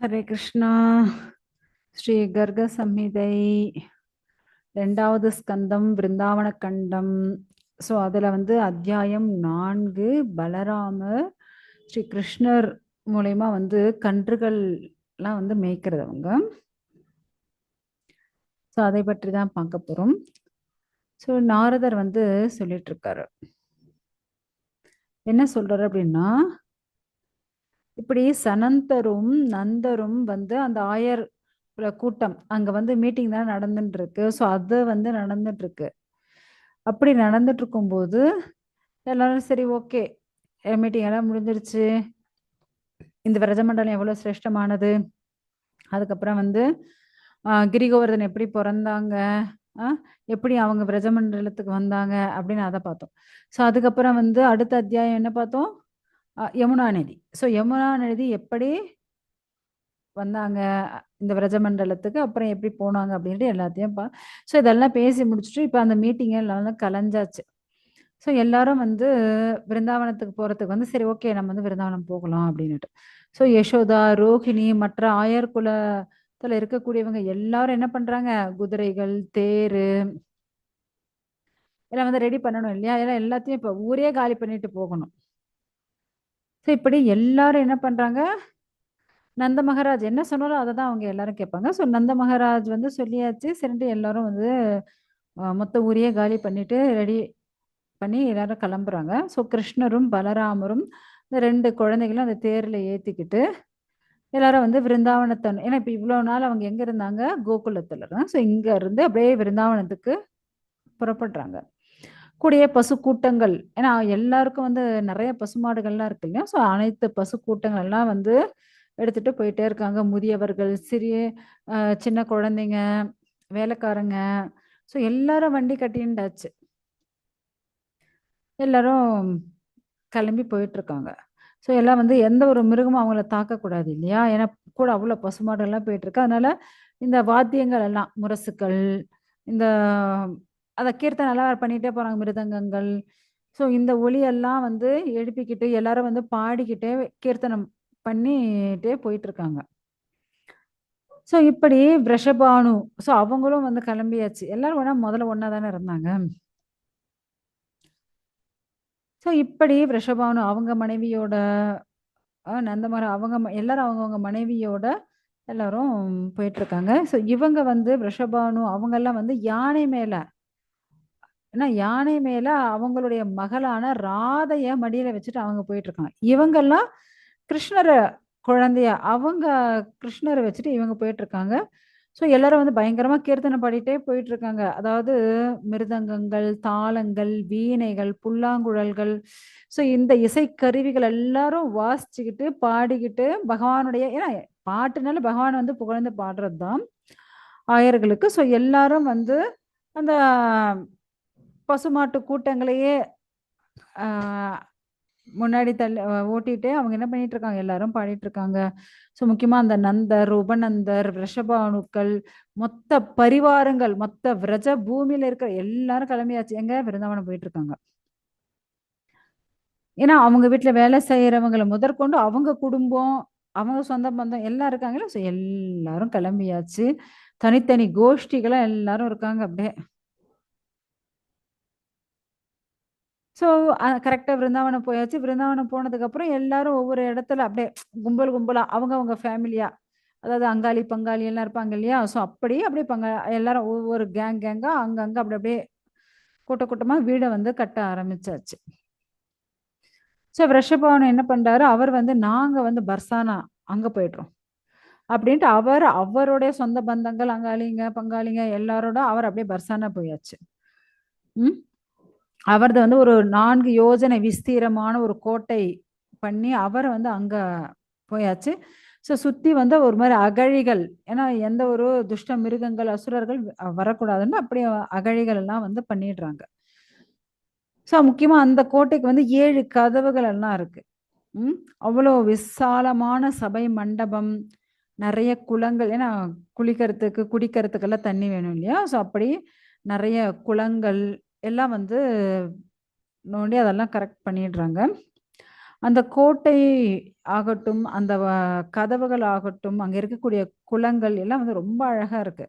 ஹரே கிருஷ்ணா. ஸ்ரீ கர்க சம்ஹிதை ரெண்டாவது ஸ்கந்தம் பிருந்தாவன கண்டம் ஸோ அதில் வந்து அத்தியாயம் நான்கு பலராமர் ஸ்ரீ கிருஷ்ணர் மூலயமா வந்து கன்றுகள்லாம் வந்து மேய்க்கிறது அவங்க. ஸோ அதை பற்றி தான் பார்க்க போகிறோம் ஸோ நாரதர் வந்து சொல்லிட்டு இருக்காரு. என்ன சொல்றாரு அப்படின்னா இப்படி சனந்தரும் நந்தரும் வந்து அந்த ஆயர் கூட்டம் அங்க வந்து மீட்டிங் தான் நடந்துட்டு இருக்கு ஸோ அது வந்து நடந்துட்டு இருக்கு அப்படி நடந்துட்டு இருக்கும்போது எல்லாரும் சரி ஓகே மீட்டிங் எல்லாம் முடிஞ்சிருச்சு. இந்த விரஜமண்டலம் எவ்வளவு சிரேஷ்டமானது? அதுக்கப்புறம் வந்து கிரிகோவர்தன் எப்படி பிறந்தாங்க? எப்படி அவங்க விரஜமண்டலத்துக்கு வந்தாங்க? அப்படின்னு அதை பார்த்தோம். ஸோ அதுக்கப்புறம் வந்து அடுத்த அத்தியாயம் என்ன பார்த்தோம்? யமுனா நதி. ஸோ யமுனா நதி எப்படி வந்தாங்க? இந்த விரஜமண்டலத்துக்கு அப்புறம் எப்படி போனாங்க அப்படின்ட்டு எல்லாத்தையும் பா ஸோ இதெல்லாம் பேசி முடிச்சுட்டு இப்போ அந்த மீட்டிங் எல்லாம் கலைஞ்சாச்சு. ஸோ எல்லாரும் வந்து பிருந்தாவனத்துக்கு போகிறதுக்கு வந்து சரி ஓகே நம்ம வந்து விருந்தாவனம் போகலாம் அப்படின்னுட்டு. ஸோ யசோதா ரோஹிணி மற்ற ஆயர் குலத்தில் இருக்கக்கூடியவங்க எல்லாரும் என்ன பண்ணுறாங்க குதிரைகள் தேர் எல்லாம் வந்து ரெடி பண்ணணும் இல்லையா? எல்லாம் எல்லாத்தையும் இப்போ ஊரே காலி பண்ணிட்டு போகணும். ஸோ இப்படி எல்லாரும் என்ன பண்ணுறாங்க நந்த மகாராஜ் என்ன சொன்னாலும் அதை தான் அவங்க எல்லாரும் கேட்பாங்க. ஸோ நந்த மகாராஜ் வந்து சொல்லியாச்சு. சரின்ட்டு எல்லாரும் வந்து மொத்த ஊரையே காலி பண்ணிட்டு ரெடி பண்ணி எல்லாரும் கிளம்புறாங்க. ஸோ கிருஷ்ணரும் பலராமரும் இந்த ரெண்டு குழந்தைகளும் அந்த தேரில் ஏற்றிக்கிட்டு எல்லாரும் வந்து விருந்தாவனத்தன் ஏன்னா இப்போ இவ்வளோ நாள் அவங்க எங்கே இருந்தாங்க? கோகுலத்தில் இருந்தாங்க ஸோ இங்கே இருந்து அப்படியே விருந்தாவனத்துக்கு புறப்படுறாங்க. கூடிய பசு கூட்டங்கள் ஏன்னா எல்லாருக்கும் வந்து நிறைய பசுமாடுகள்லாம் இருக்கு இல்லையா? ஸோ அனைத்து பசு கூட்டங்கள் எல்லாம் வந்து எடுத்துட்டு போயிட்டே இருக்காங்க. முதியவர்கள் சிறிய சின்ன குழந்தைங்க வேலைக்காரங்க. ஸோ எல்லாரும் வண்டி கட்டிண்டாச்சு எல்லாரும் கிளம்பி போயிட்டு இருக்காங்க. ஸோ எல்லாம் வந்து எந்த ஒரு மிருகமும் அவங்கள தாக்கக்கூடாது இல்லையா? ஏன்னா கூட அவ்வளோ பசுமாடுகள்லாம் போயிட்டு இருக்கு. அதனால இந்த வாத்தியங்கள் எல்லாம் முரசுக்கள் இந்த அதை கீர்த்தனெல்லாம் பண்ணிகிட்டே போகிறாங்க மிருதங்கங்கள். ஸோ இந்த ஒளியெல்லாம் வந்து எழுப்பிக்கிட்டு எல்லாரும் வந்து பாடிக்கிட்டே கீர்த்தனம் பண்ணிகிட்டே போயிட்டுருக்காங்க. ஸோ இப்படி விஷபானு ஸோ அவங்களும் வந்து கிளம்பியாச்சு. எல்லாரும் ஒன்றா முதல்ல ஒன்றா தானே இருந்தாங்க. ஸோ இப்படி விஷபானு அவங்க மனைவியோட நந்தமரம் அவங்க எல்லாரும் அவங்கவுங்க மனைவியோட எல்லாரும் போயிட்டுருக்காங்க. ஸோ இவங்க வந்து விஷபானு அவங்கெல்லாம் வந்து யானை மேலே ஏன்னா யானை மேல அவங்களுடைய மகளான ராதைய மடியில வச்சுட்டு அவங்க போயிட்டு இருக்காங்க இவங்கெல்லாம் கிருஷ்ணரை குழந்தைய அவங்க கிருஷ்ணரை வச்சுட்டு இவங்க போயிட்டு இருக்காங்க ஸோ எல்லாரும் வந்து பயங்கரமா கீர்த்தனை பாடிட்டே போயிட்டு இருக்காங்க அதாவது மிருதங்கங்கள் தாளங்கள் வீணைகள் புல்லாங்குழல்கள். ஸோ இந்த இசைக்கருவிகள் எல்லாரும் வாசிச்சுக்கிட்டு பாடிக்கிட்டு பகவானுடைய ஏன்னா பாட்டுனால பகவான் வந்து புகழ்ந்து பாடுறது தான் ஆயர்களுக்கு. ஸோ எல்லாரும் வந்து அந்த பசுமாட்டு கூட்டங்களையே முன்னாடி தள்ளி ஓட்டிட்டு அவங்க என்ன பண்ணிட்டு இருக்காங்க? எல்லாரும் பாடிட்டு இருக்காங்க. ஸோ முக்கியமா அந்த நந்தர் உபநந்தர் ரிஷபானுக்கள் மொத்த பரிவாரங்கள் மொத்த விரஜ பூமியில இருக்கிற எல்லாரும் கிளம்பியாச்சு. எங்க? விருந்தாவனம் போயிட்டு இருக்காங்க. ஏன்னா அவங்க வீட்டுல வேலை செய்யறவங்களை முதற்கொண்டு அவங்க குடும்பம் அவங்க சொந்த பந்தம் எல்லாம் இருக்காங்களா ஸோ எல்லாரும் கிளம்பியாச்சு. தனித்தனி கோஷ்டிகளாக எல்லாரும் இருக்காங்க அப்படியே. ஸோ கரெக்டாக விருந்தாவனம் போயாச்சு. விருந்தாவனம் போனதுக்கப்புறம் எல்லாரும் ஒவ்வொரு இடத்துல அப்படியே கும்பல் கும்பலாக அவங்க அவங்க ஃபேமிலியாக அதாவது அங்காளி பங்காளி எல்லாம் இருப்பாங்க இல்லையா? ஸோ அப்படி அப்படியே பங்க எல்லாரும் ஒவ்வொரு கேங் கேங்காக அங்கங்கே அப்படி அப்படியே கூட்ட கூட்டமாக வீடை வந்து கட்ட ஆரம்பிச்சாச்சு. ஸோ ரிஷபவன் என்ன பண்ணுறாரு அவர் வந்து நாங்கள் வந்து பர்சானா அங்கே போயிடுறோம். அப்படின்ட்டு அவர் அவருடைய சொந்த பந்தங்கள் அங்காளிங்க பங்காளிங்க எல்லாரோட அவர் அப்படியே பர்சானா போயாச்சு. ம்? அவரது வந்து ஒரு நான்கு யோஜனை விஸ்தீரமான ஒரு கோட்டை பண்ணி அவர் வந்து அங்க போயாச்சு. ஸோ சுத்தி வந்து ஒரு மாதிரி அகழிகள் ஏன்னா எந்த ஒரு துஷ்ட மிருகங்கள் அசுரர்கள் வரக்கூடாதுன்னு அப்படியே அகழிகள் எல்லாம் வந்து பண்ணிடுறாங்க. ஸோ முக்கியமாக அந்த கோட்டைக்கு வந்து ஏழு கதவுகள் எல்லாம் இருக்கு. ம் அவ்வளோ விசாலமான சபை மண்டபம் நிறைய குளங்கள் ஏன்னா குளிக்கிறதுக்கு குடிக்கிறதுக்கெல்லாம் தண்ணி வேணும் இல்லையா? ஸோ அப்படி நிறைய குளங்கள் எல்லாம் வந்து நோண்டி அதெல்லாம் கரெக்ட் பண்ணிடுறாங்க அந்த கோட்டை ஆகட்டும், அந்த கதவுகள் ஆகட்டும், அங்க இருக்கக்கூடிய குளங்கள் எல்லாம் வந்து ரொம்ப அழகா இருக்கு.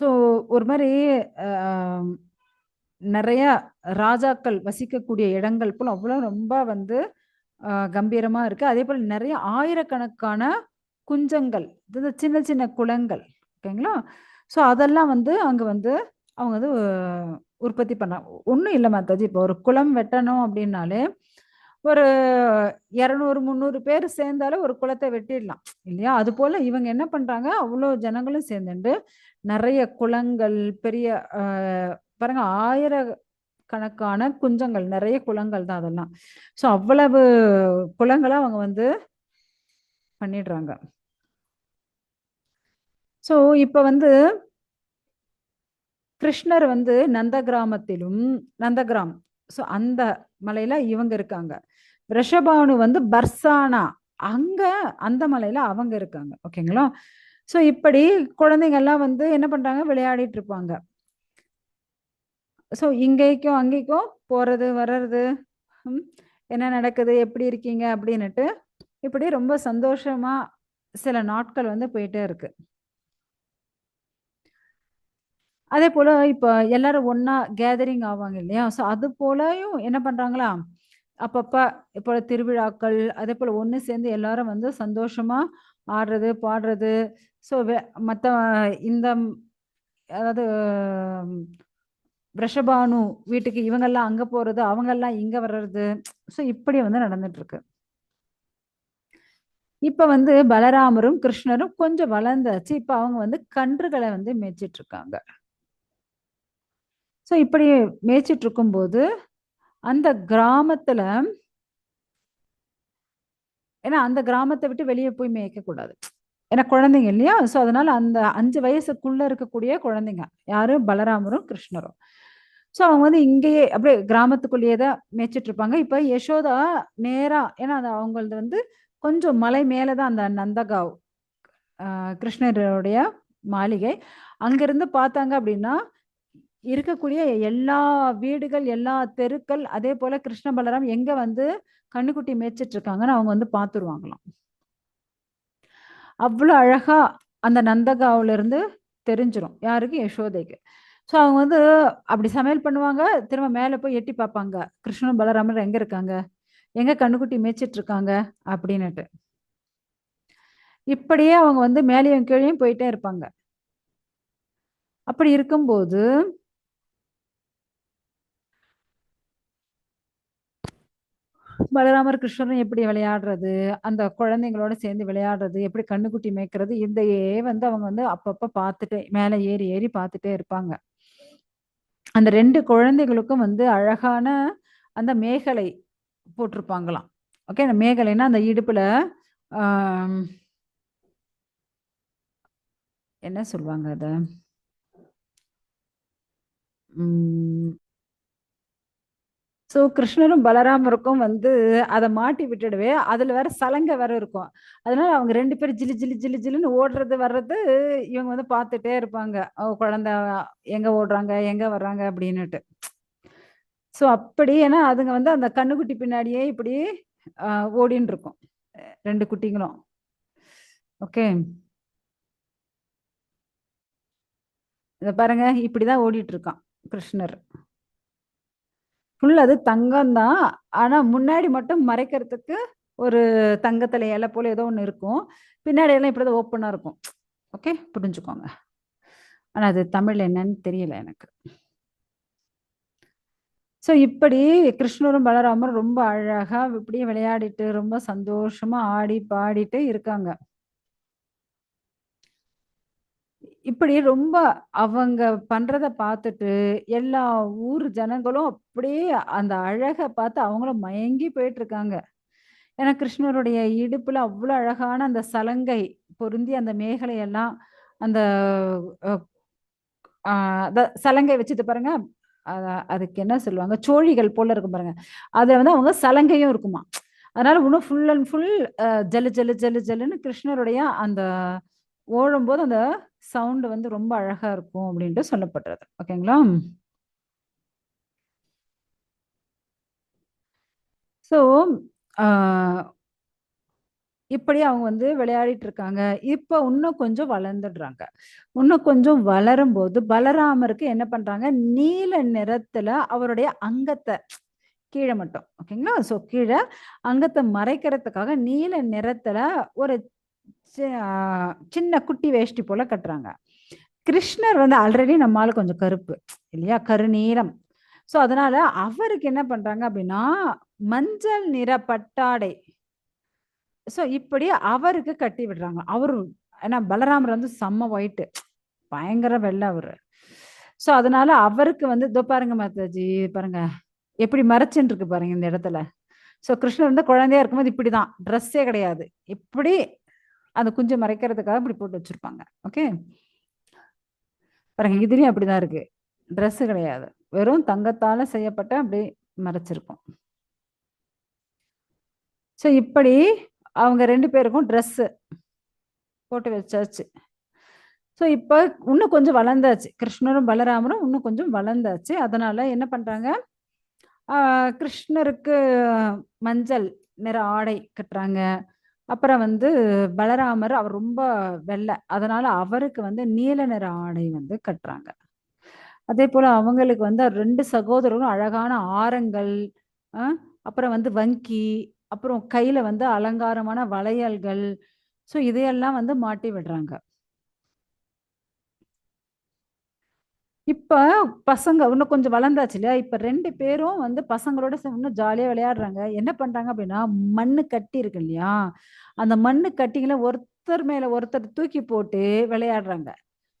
ஸோ ஒரு மாதிரி நிறைய ராஜாக்கள் வசிக்கக்கூடிய இடங்கள் போல அவ்வளோ ரொம்ப வந்து கம்பீரமாக கம்பீரமா இருக்கு. அதேபோல நிறைய ஆயிரக்கணக்கான குஞ்சங்கள், இது சின்ன சின்ன குளங்கள். ஓகேங்களா? ஸோ அதெல்லாம் வந்து அங்கே வந்து அவங்க வந்து உற்பத்தி பண்ணாங்க. ஒன்றும் இல்லை மாத்தாஜி இப்போ ஒரு குளம் வெட்டணும் அப்படின்னாலே ஒரு 200, 300 பேர் சேர்ந்தாலும் ஒரு குளத்தை வெட்டிடலாம். இல்லையா? அது போல் இவங்க என்ன பண்ணுறாங்க அவ்வளோ ஜனங்களும் சேர்ந்துட்டு நிறைய குளங்கள், பெரிய பாருங்க ஆயிர கணக்கான குஞ்சங்கள், நிறைய குளங்கள் தான் அதெல்லாம். ஸோ அவ்வளவு குளங்களை அவங்க வந்து பண்ணிடுறாங்க. ஸோ இப்போ வந்து கிருஷ்ணர் வந்து நந்த கிராமத்திலும் நந்தகிராம். ஸோ அந்த மலையில இவங்க இருக்காங்க. ரிஷபானு வந்து பர்சானா. அங்க அந்த மலையில அவங்க இருக்காங்க. ஓகேங்களா? ஸோ இப்படி குழந்தைங்கள்லாம் வந்து என்ன பண்றாங்க, விளையாடிட்டு இருப்பாங்க. ஸோ இங்கேக்கும் அங்கேக்கும் போறது, வர்றது, என்ன நடக்குது? எப்படி இருக்கீங்க? அப்படின்னுட்டு, இப்படி ரொம்ப சந்தோஷமா சில நாட்கள் வந்து போயிட்டே இருக்கு. அதே போல இப்ப எல்லாரும் ஒன்னா கேதரிங் ஆவாங்க இல்லையா? ஸோ அது போலயும் என்ன பண்றாங்களா, அப்பப்ப இப்போ திருவிழாக்கள், அதே போல ஒன்று சேர்ந்து எல்லாரும் வந்து சந்தோஷமா ஆடுறது, பாடுறது. ஸோ மற்ற இந்த அதாவது ரிஷபானு வீட்டுக்கு இவங்கெல்லாம் அங்க போறது, அவங்கெல்லாம் இங்க வர்றது. ஸோ இப்படி வந்து நடந்துட்டு இருக்கு. இப்ப வந்து பலராமரும், கிருஷ்ணரும் கொஞ்சம் வளர்ந்தாச்சு. இப்ப அவங்க வந்து கன்றுகளை வந்து மேய்ச்சிட்டு இருக்காங்க. ஸோ இப்படி மேய்ச்சிட்டு இருக்கும்போது, அந்த கிராமத்துல ஏன்னா அந்த கிராமத்தை விட்டு வெளியே போய் மேய்க்கக்கூடாது. ஏன்னா குழந்தைங்க இல்லையா? ஸோ அதனால அந்த அஞ்சு வயசுக்குள்ள இருக்கக்கூடிய குழந்தைங்க. யாரு? பலராமரும், கிருஷ்ணரும். ஸோ அவங்க வந்து இங்கேயே அப்படியே கிராமத்துக்குள்ளேயே தான் மேய்ச்சிட்டு இருப்பாங்க. இப்போ யசோதா நேரா ஏன்னா அது அவங்களது வந்து கொஞ்சம் மலை மேலே தான் அந்த நந்தகாவ் கிருஷ்ணருடைய மாளிகை. அங்கிருந்து பார்த்தாங்க அப்படின்னா, இருக்கக்கூடிய எல்லா வீடுகள், எல்லா தெருக்கள், அதே போல கிருஷ்ண பலராம் எங்க வந்து கண்ணுக்குட்டி மேய்ச்சிட்டு இருக்காங்கன்னு அவங்க வந்து பார்த்துருவாங்களாம். அவ்வளோ அழகா அந்த நந்தகாவில இருந்து தெரிஞ்சிடும் யாருக்கு? யசோதைக்கு. ஸோ அவங்க வந்து அப்படி சமையல் பண்ணுவாங்க. திரும்ப மேலே போய் எட்டி பார்ப்பாங்க. கிருஷ்ணன் பலராமர் எங்க இருக்காங்க? எங்க கண்ணுக்குட்டி மேய்ச்சிட்டு இருக்காங்க? அப்படின்னுட்டு. இப்படியே அவங்க வந்து மேலேயும் கீழேயும் போயிட்டே இருப்பாங்க. அப்படி இருக்கும்போது பலராமர், கிருஷ்ணரும் எப்படி விளையாடுறது, அந்த குழந்தைங்களோட சேர்ந்து விளையாடுறது, எப்படி கண்ணுக்குட்டி மேய்க்கிறது, இதையே வந்து அவங்க வந்து அப்பப்ப பார்த்துட்டே மேல ஏறி ஏறி பார்த்துட்டே இருப்பாங்க. அந்த ரெண்டு குழந்தைகளுக்கும் வந்து அழகான அந்த மேகலை போட்டிருப்பாங்களாம். ஓகே. அந்த மேகலைன்னா அந்த இடுப்புல என்ன சொல்லுவாங்க அத? உம் ஸோ கிருஷ்ணரும், பலராமருக்கும் வந்து அதை மாட்டி விட்டுடவே, அதில் வேற சலங்க வேற இருக்கும். அதனால அவங்க ரெண்டு பேரும் ஜிலு ஜிலு ஜிலு ஜிலுன்னு ஓடுறது, வர்றது இவங்க வந்து பார்த்துட்டே இருப்பாங்க. குழந்த குழந்தை எங்க ஓடுறாங்க, எங்க வர்றாங்க அப்படின்னுட்டு. ஸோ அப்படி ஏன்னா அதுங்க வந்து அந்த கண்ணுக்குட்டி பின்னாடியே இப்படி ஓடின்னு இருக்கும். ரெண்டு குட்டிங்களும். ஓகே. இதை பாருங்க. இப்படிதான் ஓடிட்டு இருக்கான் கிருஷ்ணர். ஃபுல் அது தங்கம் தான். ஆனா முன்னாடி மட்டும் மறைக்கிறதுக்கு ஒரு தங்கத்துல இலை போல ஏதோ ஒன்று இருக்கும். பின்னாடி எல்லாம் இப்படிதான் ஓப்பனா இருக்கும். ஓகே. புரிஞ்சுக்கோங்க. ஆனா அது தமிழ் என்னன்னு தெரியல எனக்கு. ஸோ இப்படி கிருஷ்ணரும், பலராமரும் ரொம்ப அழகா இப்படியே விளையாடிட்டு, ரொம்ப சந்தோஷமா ஆடி பாடிட்டு இருக்காங்க. இப்படி ரொம்ப அவங்க பண்றத பார்த்துட்டு, எல்லா ஊர் ஜனங்களும் அப்படியே அந்த அழக பார்த்து அவங்களும் மயங்கி போயிட்டுருக்காங்க. ஏன்னா கிருஷ்ணருடைய இடுப்புல அவ்வளோ அழகான அந்த சலங்கை பொருந்தி அந்த மேகலையெல்லாம் அந்த சலங்கை வச்சுட்டு பாருங்க. அதுக்கு என்ன சொல்லுவாங்க? சோழிகள் போல இருக்கும் பாருங்க. அதுல வந்து அவங்க சலங்கையும் இருக்குமா அதனால இன்னும் ஃபுல் அண்ட் ஃபுல் ஜலு ஜலு ஜலு ஜலுன்னு கிருஷ்ணருடைய அந்த ஓடும்போது அந்த சவுண்ட் வந்து ரொம்ப அழகா இருக்கும் அப்படின்ட்டு சொல்லப்படுறது. ஓகேங்களா? ஸோ இப்படி அவங்க வந்து விளையாடிட்டு இருக்காங்க. இப்ப இன்னும் கொஞ்சம் வளர்ந்துடுறாங்க. இன்னும் கொஞ்சம் வளரும்போது பலராமருக்கு என்ன பண்றாங்க, நீல நிறத்துல அவருடைய அங்கத்தை கீழே மட்டும். ஓகேங்களா? ஸோ கீழே அங்கத்தை மறைக்கிறதுக்காக நீல நிறத்துல ஒரு சின்ன குட்டி வேஷ்டி போல கட்டுறாங்க. கிருஷ்ணர் வந்து ஆல்ரெடி நம்ம கொஞ்சம் கருப்பு இல்லையா? கருநீலம். ஸோ அதனால அவருக்கு என்ன பண்றாங்க அப்படின்னா, மஞ்சள் நிற பட்டாடை ஸோ இப்படி அவருக்கு கட்டி விடுறாங்க. அவரு ஏன்னா பலராமர் வந்து செம்ம ஒயிட்டு. பயங்கர வெள்ளை அவரு. ஸோ அதனால அவருக்கு வந்து இதோ பாருங்க மாதாஜி பாருங்க. எப்படி மறைச்சுன்னு இருக்கு பாருங்க இந்த இடத்துல. ஸோ கிருஷ்ணர் வந்து குழந்தையா இருக்கும்போது இப்படிதான். ட்ரெஸ்ஸே கிடையாது. இப்படி அந்த குஞ்ச மறைக்கிறதுக்காக இப்படி போட்டு வச்சிருப்பாங்க. ஓகே. பாருங்க இதுலயும் அப்படிதான் இருக்கு. ட்ரெஸ் கிடையாது. வெறும் தங்கத்தால செய்யப்பட்ட அப்படியே மறைச்சிருக்கும். ஸோ இப்படி அவங்க ரெண்டு பேருக்கும் ட்ரெஸ்ஸு போட்டு வச்சாச்சு. ஸோ இப்போ இன்னும் கொஞ்சம் வளர்ந்தாச்சு. கிருஷ்ணரும், பலராமரும் இன்னும் கொஞ்சம் வளர்ந்தாச்சு. அதனால என்ன பண்றாங்க, கிருஷ்ணருக்கு மஞ்சள் நிற ஆடை கட்டுறாங்க. அப்புறம் வந்து பலராமர் அவர் ரொம்ப வெள்ளை அதனால அவருக்கு வந்து நீல நிற ஆடை வந்து கட்டுறாங்க. அதே போல அவங்களுக்கு வந்து ரெண்டு சகோதரரும் அழகான ஆரங்கள், அப்புறம் வந்து வங்கி, அப்புறம் கையில வந்து அலங்காரமான வளையல்கள். ஸோ இதையெல்லாம் வந்து மாட்டி விடுறாங்க. இப்போ பசங்க இன்னும் கொஞ்சம் வளர்ந்தாச்சு இல்லையா? இப்போ ரெண்டு பேரும் வந்து பசங்களோட இன்னும் ஜாலியாக விளையாடுறாங்க. என்ன பண்ணுறாங்க அப்படின்னா, மண்ணு கட்டி இருக்கு இல்லையா? அந்த மண்ணு கட்டிங்களை ஒருத்தர் மேலே ஒருத்தர் தூக்கி போட்டு விளையாடுறாங்க.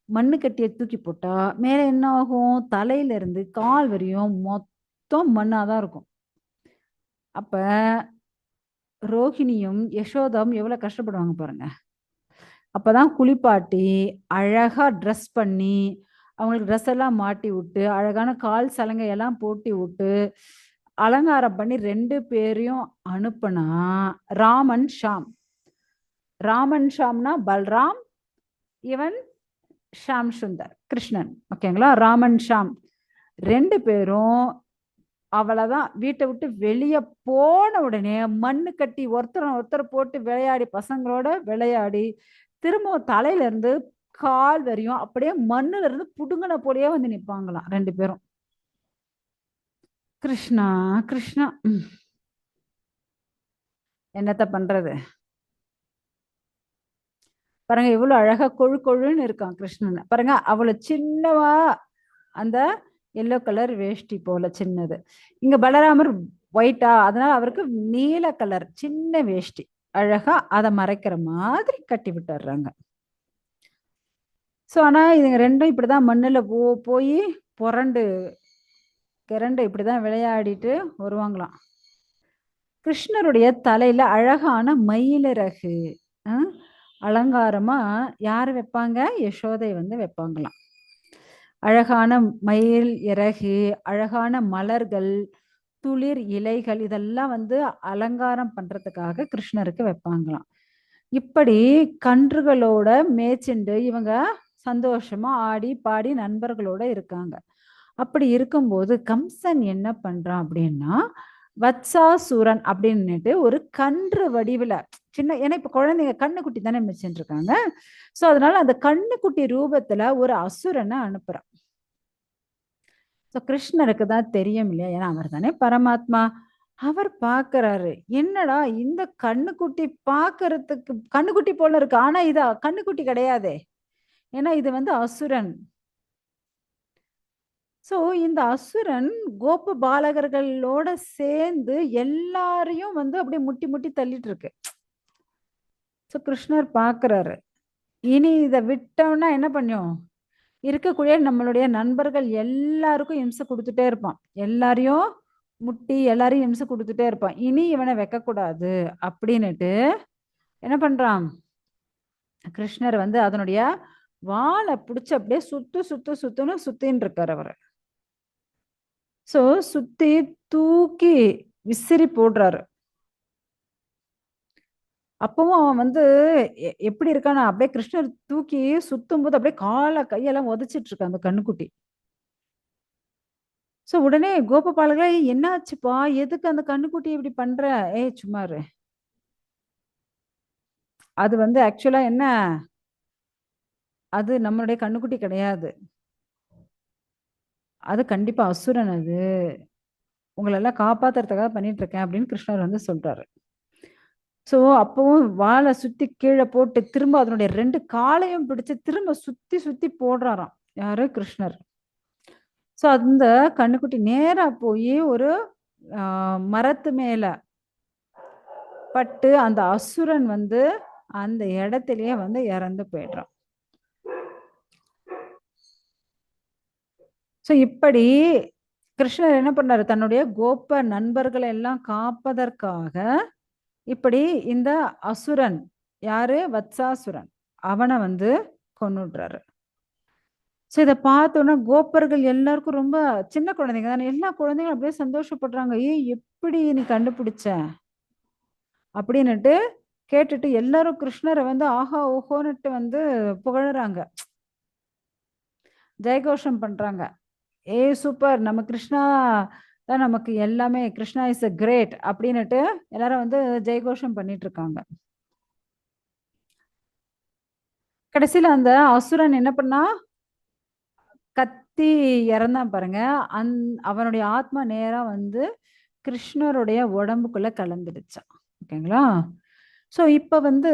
மண்ணு கட்டியை தூக்கி போட்டால் மேலே என்ன ஆகும்? தலையிலேருந்து கால் வரையும் மொத்தம் மண்ணாக தான் இருக்கும். அப்போ ரோஹிணியும், யசோதாவும் எவ்வளோ கஷ்டப்படுவாங்க பாருங்க. அப்பதான் குளிப்பாட்டி, அழகாக ட்ரெஸ் பண்ணி, அவங்களுக்கு ட்ரெஸ் எல்லாம் மாட்டி விட்டு, அழகான கால் சலங்கையெல்லாம் போட்டி விட்டு, அலங்காரம் பண்ணி ரெண்டு பேரையும் அனுப்புனா, ராமன், ஷாம். ராமன், ஷாம்னா பல்ராம், இவன் ஷாம் சுந்தர், கிருஷ்ணன். ஓகேங்களா? ராமன், ஷாம் ரெண்டு பேரும் அவ்வளதான். வீட்டை விட்டு வெளியே போன உடனே மண்ணு கட்டி ஒருத்தரை ஒருத்தர் போட்டு விளையாடி பசங்களோட விளையாடி, திரும்பவும் தலையிலேருந்து கால் வரையும் அப்படியே மண்ணுல இருந்து புடுங்கன போலயே வந்து நிப்பாங்களாம் ரெண்டு பேரும். கிருஷ்ணா, கிருஷ்ணா. என்னத்த பண்றது? பாருங்க இவ்வளவு அழகா கொழு கொழுன்னு இருக்கான் கிருஷ்ணன். பாருங்க அவ்வளவு சின்னவா அந்த எல்லோ கலர் வேஷ்டி போல சின்னது. இங்க பலராமர் ஒயிட்டா அதனால அவருக்கு நீல கலர் சின்ன வேஷ்டி. அழகா அத மறைக்கிற மாதிரி கட்டி விட்டுறாங்க ஸோ ஆனால் இதுங்க 2ம் இப்படிதான் மண்ணுல போ போய் புரண்டு கிரண்டு இப்படி தான் விளையாடிட்டு வருவாங்களாம். கிருஷ்ணருடைய தலையில் அழகான மயிலிறகு அலங்காரமாக யார் வைப்பாங்க? யசோதை வந்து வைப்பாங்களாம். அழகான மயில் இறகு, அழகான மலர்கள், துளிர் இலைகள் இதெல்லாம் வந்து அலங்காரம் பண்ணுறதுக்காக கிருஷ்ணருக்கு வைப்பாங்களாம். இப்படி கன்றுகளோட மேய்ச்சிண்டு இவங்க சந்தோஷமா ஆடி, பாடி நண்பர்களோட இருக்காங்க. அப்படி இருக்கும்போது கம்சன் என்ன பண்றான் அப்படின்னா, வத்சாசூரன் அப்படின்னுட்டு ஒரு கன்று வடிவில சின்ன ஏன்னா இப்போ குழந்தைங்க கண்ணுக்குட்டி தானே மிச்சின்னு இருக்காங்க. ஸோ அதனால அந்த கண்ணுக்குட்டி ரூபத்துல ஒரு அசுரனை அனுப்புறான். ஸோ கிருஷ்ணருக்கு தான் தெரியும் இல்லையா? ஏன்னா அவர் தானே பரமாத்மா. அவர் பார்க்குறாரு. என்னடா இந்த கண்ணுக்குட்டி பார்க்கறதுக்கு கண்ணுக்குட்டி போல இருக்கு. ஆனா இதா கண்ணுக்குட்டி கிடையாதே. ஏன்னா இது வந்து அசுரன். ஸோ இந்த அசுரன் கோப பாலகர்களோட சேர்ந்து எல்லாரையும் வந்து அப்படியே முட்டி முட்டி தள்ளிட்டு இருக்கு. ஸோ கிருஷ்ணர் பார்க்குறாரு. இனி இதை விட்டோம்னா என்ன பண்ணும்? இருக்கக்கூடிய நம்மளுடைய நண்பர்கள் எல்லாருக்கும் இம்சை குடுத்துட்டே இருப்பான். எல்லாரையும் முட்டி எல்லாரையும் இம்சை குடுத்துட்டே இருப்பான். இனி இவன வைக்கக்கூடாது அப்படின்னுட்டு என்ன பண்றான்? கிருஷ்ணர் வந்து அதனுடைய வாழை பிடிச்சி அப்படியே சுத்து சுத்து சுத்துன்னு சுத்தின்னு இருக்காரு அவர் ஸோ சுத்தி தூக்கி விசிறி போடுறாரு. அப்பவும் அவன் வந்து எப்படி இருக்கான்னா, அப்படியே கிருஷ்ணர் தூக்கி சுத்தும்போது அப்படியே கால கையெல்லாம் உதச்சிட்டு இருக்கான் அந்த கண்ணுக்குட்டி ஸோ உடனே கோபபாலகா "ஏய் என்னாச்சுப்பா? எதுக்கு அந்த கண்ணுக்குட்டி இப்படி பண்ற?" "ஏய் சும்மாரு அது வந்து ஆக்சுவலா என்ன? அது நம்மளுடைய கண்ணுக்குட்டி கிடையாது. அது கண்டிப்பா அசுரன் அது. உங்களெல்லாம் காப்பாத்துறதுக்காக பண்ணிட்டு இருக்கேன் அப்படின்னு கிருஷ்ணர் வந்து சொல்றாரு. ஸோ அப்பவும் வாழை சுத்தி கீழே போட்டு திரும்ப அதனுடைய ரெண்டு காலையும் பிடிச்சு திரும்ப சுத்தி சுத்தி போடுறாராம். யாரு? கிருஷ்ணர். ஸோ அந்த கண்ணுக்குட்டி நேரா போய் ஒரு மரத்து மேல பட்டு அந்த அசுரன் வந்து அந்த இடத்துலயே வந்து இறந்து போயிடுறான். ஸோ இப்படி கிருஷ்ணர் என்ன பண்ணாரு? தன்னுடைய கோப்ப நண்பர்களை எல்லாம் காப்பதற்காக, இப்படி இந்த அசுரன் யாரு? வத்சாசுரன். அவனை வந்து கொண்டுடுறாரு ஸோ இதை பார்த்தோன்னா கோப்பர்கள் எல்லாருக்கும் ரொம்ப சின்ன குழந்தைங்க தானே. எல்லா குழந்தைகளும் அப்படியே சந்தோஷப்படுறாங்க. "ஏய் எப்படி நீ கண்டுபிடிச்ச?" அப்படின்னுட்டு கேட்டுட்டு எல்லாரும் கிருஷ்ணரை வந்து ஆஹா! ஓஹோன்னுட்டு வந்து புகழுறாங்க. ஜெயகோஷம் பண்றாங்க. "ஏய் சூப்பர்! நம்ம கிருஷ்ணா தான் நமக்கு எல்லாமே. கிருஷ்ணா இஸ் அ கிரேட்" அப்படின்னுட்டு எல்லாரும் வந்து ஜெயகோஷம் பண்ணிட்டு இருக்காங்க. கடைசியில் அந்த அசுரன் என்ன பண்ணா கத்தி இறந்தான் பாருங்க. அந் அவனுடைய ஆத்மா நேராக வந்து கிருஷ்ணருடைய உடம்புக்குள்ள கலந்துடுச்சான் ஓகேங்களா? ஸோ இப்போ வந்து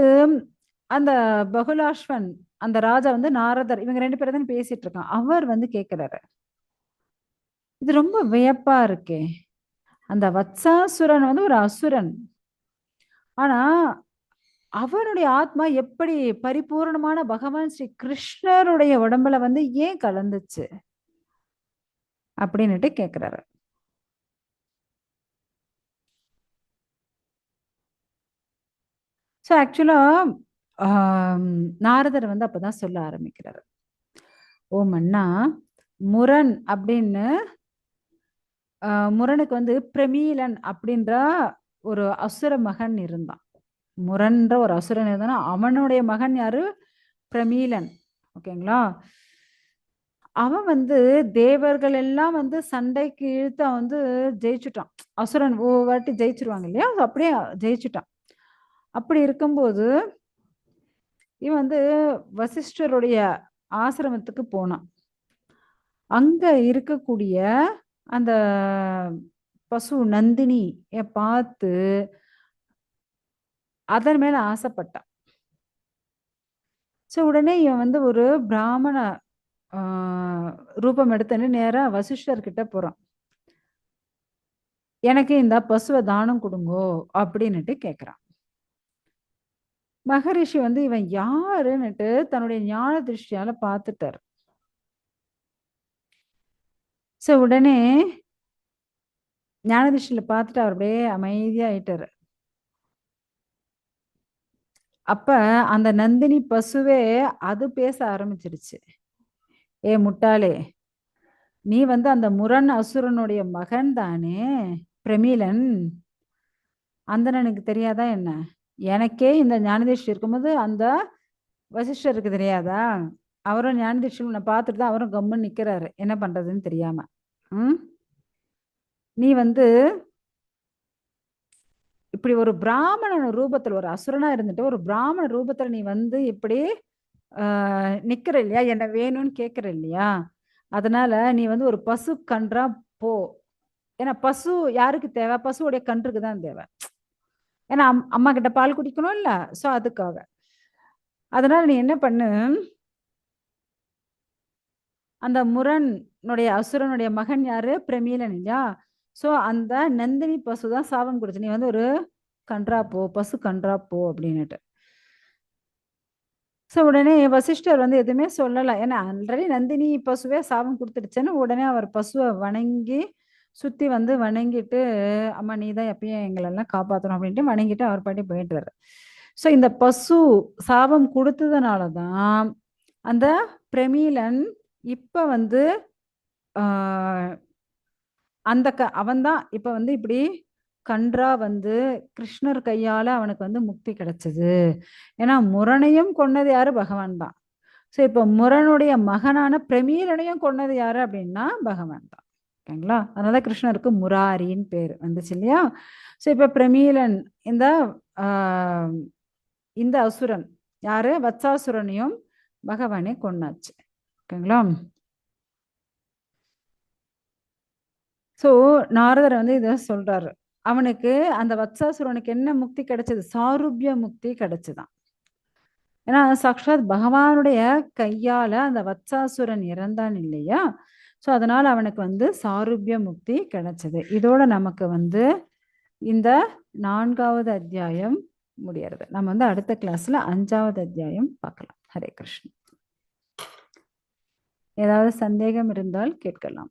அந்த பகுலாஷ்வன் அந்த ராஜா வந்து நாரதர் இவங்க ரெண்டு பேரும் தான் பேசிட்டு இருக்கான். அவர் வந்து கேட்கிறாரு. இது ரொம்ப வியப்பா இருக்கே! அந்த வத்சாசுரன் வந்து ஒரு அசுரன். ஆனா, அவனுடைய ஆத்மா எப்படி பரிபூரணமான பகவான் ஸ்ரீ கிருஷ்ணருடைய உடம்புல வந்து ஏன் கலந்துச்சு? அப்படின்னுட்டு கேட்கிறாரு. ஸோ ஆக்சுவலா நாரதர் வந்து அப்பதான் சொல்ல ஆரம்பிக்கிறாரு. ஓம் அண்ணா முரண் அப்படின்னு முரனுக்கு வந்து பிரமீலன் அப்படின்ற ஒரு அசுர மகன் இருந்தான். முரன்ற ஒரு அசுரன் இருந்தானா, அவனுடைய மகன் யாரு? பிரமீலன். ஓகேங்களா? அவன் வந்து தேவர்கள் எல்லாம் வந்து சண்டைக்கு இழுத்து அவன் வந்து ஜெயிச்சுட்டான். அசுரன் ஒவ்வொரு வாட்டி ஜெயிச்சிருவாங்க இல்லையா? அப்படியே ஜெயிச்சுட்டான். அப்படி இருக்கும்போது இவன் வந்து வசிஷ்டருடைய ஆசிரமத்துக்கு போனான். அங்க இருக்கக்கூடிய அந்த பசு நந்தினிய பார்த்து அதன் மேல ஆசைப்பட்டான். ஸோ உடனே இவன் வந்து ஒரு பிராமண ரூபம் எடுத்துன்னு நேராக வசிஷ்டர் கிட்ட போறான். "எனக்கு இந்த பசுவை தானம் கொடுங்கோ அப்படின்னுட்டு கேட்குறான் மகரிஷி வந்து இவன் யாருன்னுட்டு தன்னுடைய ஞான திருஷ்டியால பார்த்துட்டாரு. ஸோ உடனே ஞான பார்த்துட்டு அவர் அப்படியே அமைதியா ஆயிட்டாரு. அப்ப அந்த நந்தினி பசுவே அது பேச ஆரம்பிச்சிருச்சு. "ஏ முட்டாளே! நீ வந்து அந்த முரண் அசுரனுடைய மகன் தானே! பிரமீலன். அந்தனனுக்கு தெரியாதா என்ன? எனக்கே இந்த ஞானதிஷ்டி இருக்கும்போது அந்த வசிஷ்டருக்கு தெரியாதா? அவரும் ஞானதிஷ்டி உன்னை பார்த்துட்டு தான் அவரும் கம்முன்னு நிற்கிறாரு என்ன பண்றதுன்னு தெரியாம. ம். நீ வந்து இப்படி ஒரு பிராமணன் ரூபத்தில் ஒரு அசுரனா இருந்துட்டு, ஒரு பிராமண ரூபத்துல நீ வந்து இப்படி நிற்கிற நிக்கிற இல்லையா? என்ன வேணும்னு கேட்குற இல்லையா? அதனால நீ வந்து ஒரு பசு கன்றா போ. ஏன்னா பசு யாருக்கு தேவை? பசுவுடைய கன்றுக்கு தான் தேவை. ஏன்னா அம் அம்மா கிட்ட பால் இல்லை ஸோ அதுக்காக. அதனால நீ என்ன பண்ணு அந்த முரனுடைய அசுரனுடைய மகன் யாரு? பிரமீலன் இல்லையா? ஸோ அந்த நந்தினி பசு தான் சாபம் கொடுத்து நீ வந்து ஒரு கன்றா போ, பசு கன்றா போ அப்படின்னுட்டு. ஸோ உடனே வசிஷ்டர் வந்து எதுவுமே சொல்லலை ஏன்னா ஆல்ரெடி நந்தினி பசுவே சாபம் குடுத்துடுச்சுன்னு உடனே அவர் பசுவை வணங்கி, சுற்றி வந்து வணங்கிட்டு, "அம்மா நீ தான் எப்பயும் எங்களெல்லாம் காப்பாற்றணும் அப்படின்ட்டு வணங்கிட்டு அவர் பாட்டி போயிட்டுறாரு ஸோ இந்த பசு சாபம் கொடுத்ததுனால தான், அந்த பிரமீலன் இப்போ வந்து அந்த க அவன்தான் இப்போ வந்து இப்படி கன்றா வந்து கிருஷ்ணர் கையால் அவனுக்கு வந்து முக்தி கிடைச்சது. ஏன்னா முரனையும் கொன்னது யாரு? பகவான் தான். ஸோ இப்போ முரனுடைய மகனான பிரமீலனையும் கொன்னது யாரு? அப்படின்னா பகவான் தான். ஓகேங்களா அதனால கிருஷ்ணருக்கு முராரின்னு பேர் வந்துச்சு இல்லையா ஸோ இப்போ பிரமீலன் இந்த இந்த அசுரன் யாரு வத்சாசுரனையும் பகவானே கொன்னாச்சு ஓகேங்களா? ஸோ நாரதர் வந்து இதை சொல்றாரு. அவனுக்கு அந்த வத்சாசுரனுக்கு என்ன முக்தி கிடைச்சது? சாருபிய முக்தி கிடைச்சுதான். ஏன்னா சாக்ஷாத் பகவானுடைய கையால அந்த வத்சாசுரன் இறந்தான் இல்லையா? ஸோ அதனால அவனுக்கு வந்து சாருபிய முக்தி கிடைச்சது. இதோட நமக்கு வந்து இந்த நான்காவது அத்தியாயம் முடியறது. நம்ம வந்து அடுத்த கிளாஸ்ல அஞ்சாவது அத்தியாயம் பார்க்கலாம். ஹரே கிருஷ்ணன் ஏதாவது சந்தேகம் இருந்தால் கேட்கலாம்.